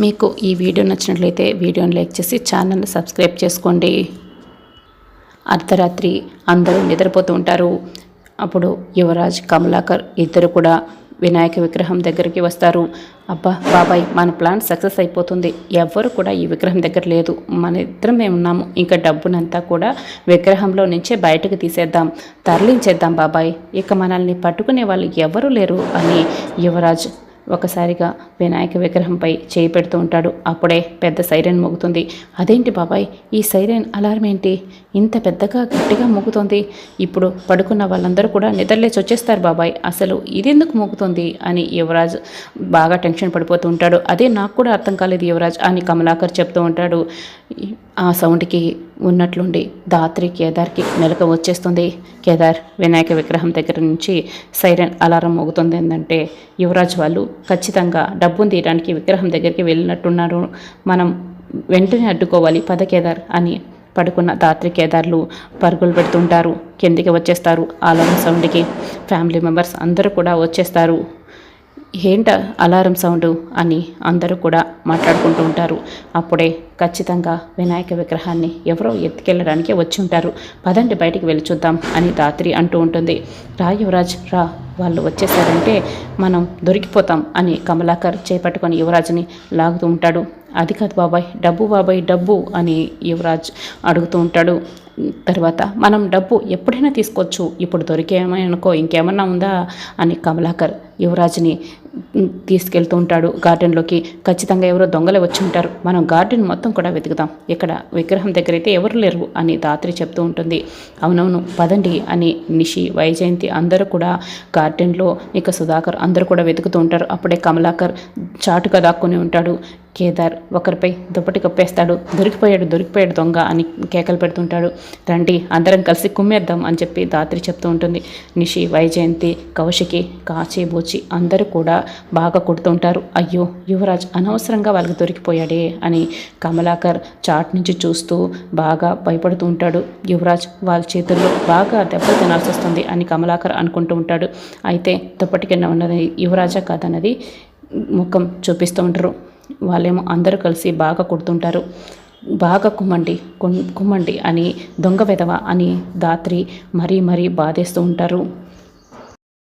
మీకు ఈ వీడియో నచ్చినట్లయితే వీడియోని లైక్ చేసి ఛానల్ని సబ్స్క్రైబ్ చేసుకోండి. అర్ధరాత్రి అందరూ నిద్రపోతూ ఉంటారు. అప్పుడు యువరాజ్ కమలాకర్ ఇద్దరు కూడా వినాయక విగ్రహం దగ్గరికి వస్తారు. అబ్బా బాబాయ్ మన ప్లాన్ సక్సెస్ అయిపోతుంది. ఎవ్వరు కూడా ఈ విగ్రహం దగ్గర లేదు. మన ఇద్దరమే ఉన్నాము. ఇంకా డబ్బునంతా కూడా విగ్రహంలో నుంచే బయటకు తీసేద్దాం. తరలించేద్దాం బాబాయ్. ఇక మనల్ని పట్టుకునే వాళ్ళు ఎవరూ లేరు అని యువరాజ్ ఒకసారిగా వినాయక విగ్రహంపై చేయి పెడుతూ ఉంటాడు. అప్పుడే పెద్ద సైరన్ మోగుతుంది. అదేంటి బాబాయ్? ఈ సైరన్ అలారం ఏంటి? ఇంత పెద్దగా గట్టిగా మోగుతుంది. ఇప్పుడు పడుకున్న వాళ్ళందరూ కూడా నిద్రలేచి వచ్చేస్తారు బాబాయ్. అసలు ఇదెందుకు మోగుతుంది? అని యువరాజ్ బాగా టెన్షన్ పడిపోతూ ఉంటాడు. అదే నాకు కూడా అర్థం కాలేదు యువరాజ్ అని కమలాకర్ చెప్తూ ఉంటాడు. ఆ సౌండ్కి ఉన్నట్లుండి. దాత్రి కేదార్కి మెలక వచ్చేస్తుంది. కేదార్ వినాయక విగ్రహం దగ్గర నుంచి సైరన్ అలారం మోగుతుంది ఏంటంటే యువరాజ్ వాళ్ళు ఖచ్చితంగా డబ్బును తీయడానికి విగ్రహం దగ్గరికి వెళ్ళినట్టున్నారు. మనం వెంటనే అడ్డుకోవాలి పద కేదార్ అని పడుకున్న దాత్రి కేదార్లు పరుగులు పెడుతుంటారు. కిందికి వచ్చేస్తారు. అలారం సౌండ్కి ఫ్యామిలీ మెంబర్స్ అందరూ కూడా వచ్చేస్తారు. ఏంట అలారం సౌండ్ అని అందరూ కూడా మాట్లాడుకుంటూ ఉంటారు. అప్పుడే ఖచ్చితంగా వినాయక విగ్రహాన్ని ఎవరో ఎత్తుకెళ్ళడానికి వచ్చి ఉంటారు. పదండి బయటికి వెళ్ళి చూద్దాం అని రాత్రి అంటూ ఉంటుంది. రా యువరాజ్ రా. వాళ్ళు వచ్చేసారంటే మనం దొరికిపోతాం అని కమలాకర్ చేపట్టుకొని యువరాజ్ని లాగుతూ ఉంటాడు. అది కాదు బాబాయ్ డబ్బు బాబాయ్ డబ్బు అని యువరాజ్ అడుగుతూ ఉంటాడు. తర్వాత మనం డబ్బు ఎప్పుడైనా తీసుకోవచ్చు. ఇప్పుడు దొరికేమనుకో అనుకో ఇంకేమన్నా ఉందా అని కమలాకర్ యువరాజ్ని తీసుకెళ్తూ ఉంటాడు గార్డెన్లోకి. ఖచ్చితంగా ఎవరో దొంగలు వచ్చి ఉంటారు. మనం గార్డెన్ మొత్తం కూడా వెతుకుదాం ఇక్కడ విగ్రహం దగ్గర అయితే ఎవరు లేరు అని దాత్రి చెప్తూ ఉంటుంది. అవునవును పదండి అని నిషి వైజయంతి అందరూ కూడా గార్డెన్లో ఇక సుధాకర్ అందరూ కూడా వెతుకుతూ ఉంటారు. అప్పుడే కమలాకర్ చాటుగా దాక్కుని ఉంటాడు. కేదార్ ఒకరిపై దుప్పటి కప్పేస్తాడు. దొరికిపోయాడు దొరికిపోయాడు దొంగ అని కేకలు పెడుతుంటాడు. రండి అందరం కలిసి కుమ్మేద్దాం అని చెప్పి దాత్రి చెప్తూ ఉంటుంది. నిషి వైజయంతి కౌశికి కాచి బోచి అందరూ కూడా బాగా కొడుతుంటారు. అయ్యో యువరాజ్ అనవసరంగా వాళ్ళకి దొరికిపోయాడే అని కమలాకర్ చాట్ నుంచి చూస్తూ బాగా భయపడుతూ ఉంటాడు. యువరాజ్ వాళ్ళ చేతుల్లో బాగా దెబ్బ తినాల్సి వస్తుంది అని కమలాకర్ అనుకుంటూ ఉంటాడు. అయితే దుప్పటి ఉన్నది యువరాజా కాదన్నది ముఖం చూపిస్తూ ఉంటారు. వాళ్ళేమో అందరూ కలిసి బాగా కొడుతుంటారు. బాగా కుమ్మండి కుమ్మండి అని దొంగ వెధవ అని దాత్రి మరీ మరీ బాధేస్తూ ఉంటారు.